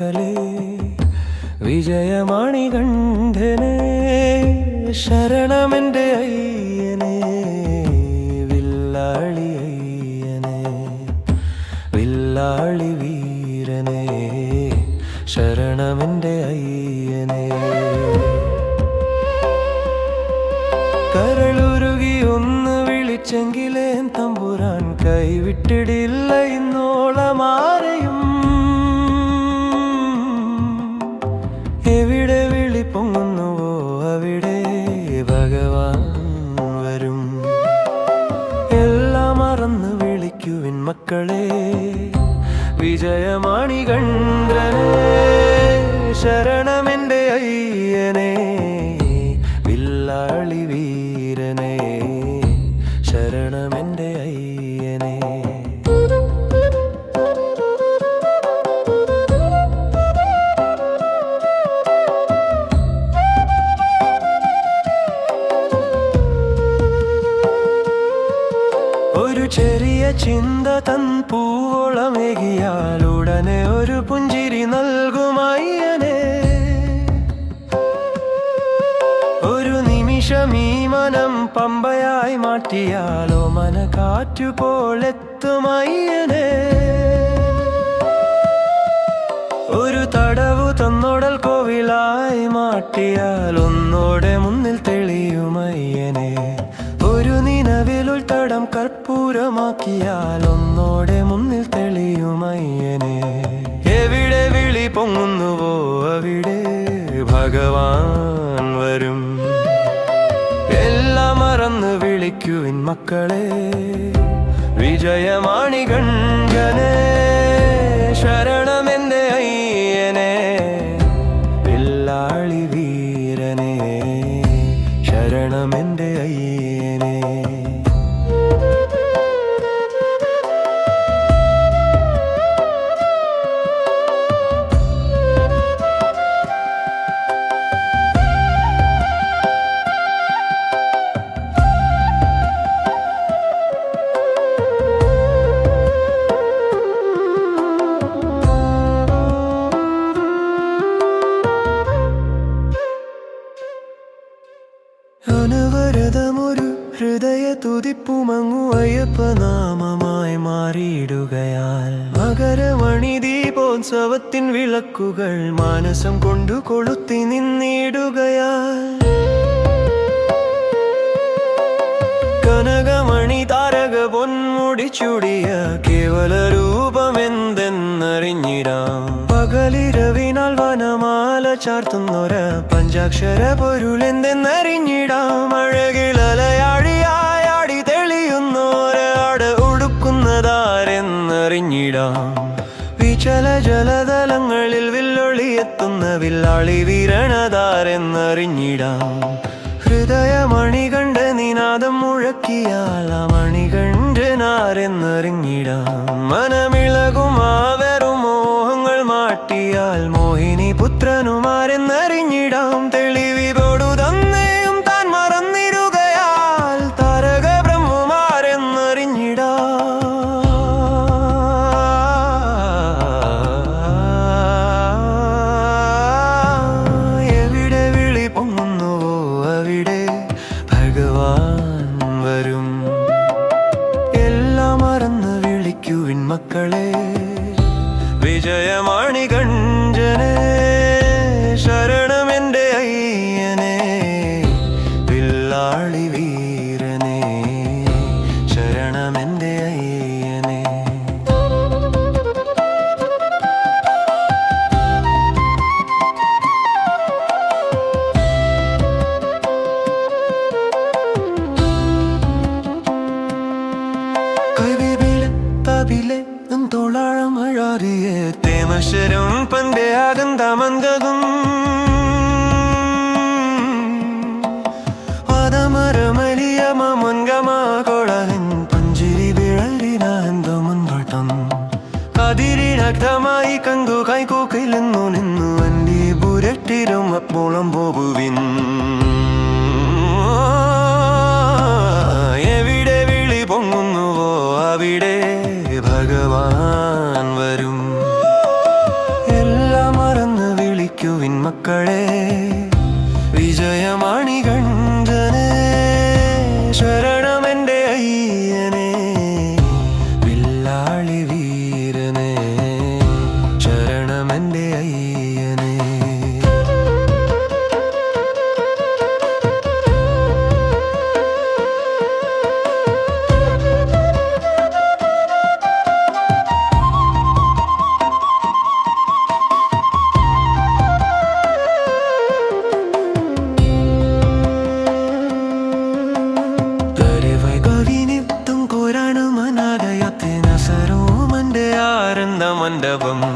മക്കളെ വിജയമാണി കണ്ഠനെ ശരണമെന്റെ അയ്യനെ വില്ലാളി അയ്യനെ വില്ലാളി വീരനെ ശരണമെന്റെ അയ്യനെ. കരളുരുകി ഒന്ന് വിളിച്ചെങ്കിലേ തമ്പുരാൻ കൈവിട്ടിടില്ല ഇന്നോളം മക്കളെ വിജയമാണി കണ്ഠനെ ഒരു ചെറിയ ചിന്ത തൻ പൂവോളമേകിയാൽ ഉടനെ ഒരു പുഞ്ചിരി നൽകുമയ്യനെ ഒരു നിമിഷം ഈ മനം പമ്പയായി മാറ്റിയാലോ മന കാറ്റുപോലെത്തുമയ്യനെ ഒരു തടവു തന്നോടൽ കോവിലായി മാറ്റിയാൽ ഒന്നോടെ മുന്നിൽ തടം കർപ്പൂരമാക്കിയാൽ ഒന്നോടെ മുന്നിൽ തെളിയുമയ്യനെ. എവിടെ വിളി പൊങ്ങുന്നുവോ അവിടെ ഭഗവാൻ വരും. എല്ലാം മറന്ന് വിളിക്കുവിൻ മക്കളെ വിജയമാണി ഗൺഗനെ ശരണമെന്റെ അയ്യനെ. വില്ലാളി വീരനെ തുതിപ്പുമങ്ങു അയ്യപ്പ നാമമായി മാറിയിടുകയാൽ മകരമണി ദീപോത്സവത്തിൻ വിളക്കുകൾ മാനസം കൊണ്ടു കൊളുത്തി നിന്നിടുകയാൽ. കനകമണി താരക പൊന്മുടി ചുടിയ കേവല രൂപമെന്തെന്നറിഞ്ഞിടാം പകലിരവിനാൽ വനമാല ചാർത്തുന്നൊര പഞ്ചാക്ഷര പൊരുളെന്തെന്നറിഞ്ഞിടാം അഴകിലലയാഴിയാടി ഉടുക്കുന്നതാരെന്നറിഞ്ഞിടാം വിചല ജലതലങ്ങളിൽ വില്ലൊളിയെത്തുന്ന വില്ലാളി വീരണതാരെന്നറിഞ്ഞിടാം. ഹൃദയമണി കണ്ട് നിനാദം മുഴക്കിയാൽ ആ മണി കണ്ടനാരെന്നറിഞ്ഞിടാം മനമിളകുമാവരും മോഹങ്ങൾ മാറ്റിയാൽ മോഹിനി പുത്രനുമാരെന്നറിഞ്ഞിടാം ഭഗവാൻ വരും. എല്ലാം മറന്ന് വിളിക്കുവിൻ മക്കളെ. വിജയമാണി അകന്തമന്തതും പദമരമലിയ മുൻഗമാകൊളകൻ പഞ്ചിരി വിഴലിനാന്തോ മുൻപട്ടം അതിരിനക്തമായി കണ്ടു കൈകൂക്കിലെന്നു നിന്നു വണ്ടി പുരട്ടിരും അപ്പോളം പോവുവിൻ. മക്കളെ വിജയമാണി കണ്ടനെ ശരണമെന്റെ അയ്യനെ വില്ലാളി വീരനെ. மண்டபம்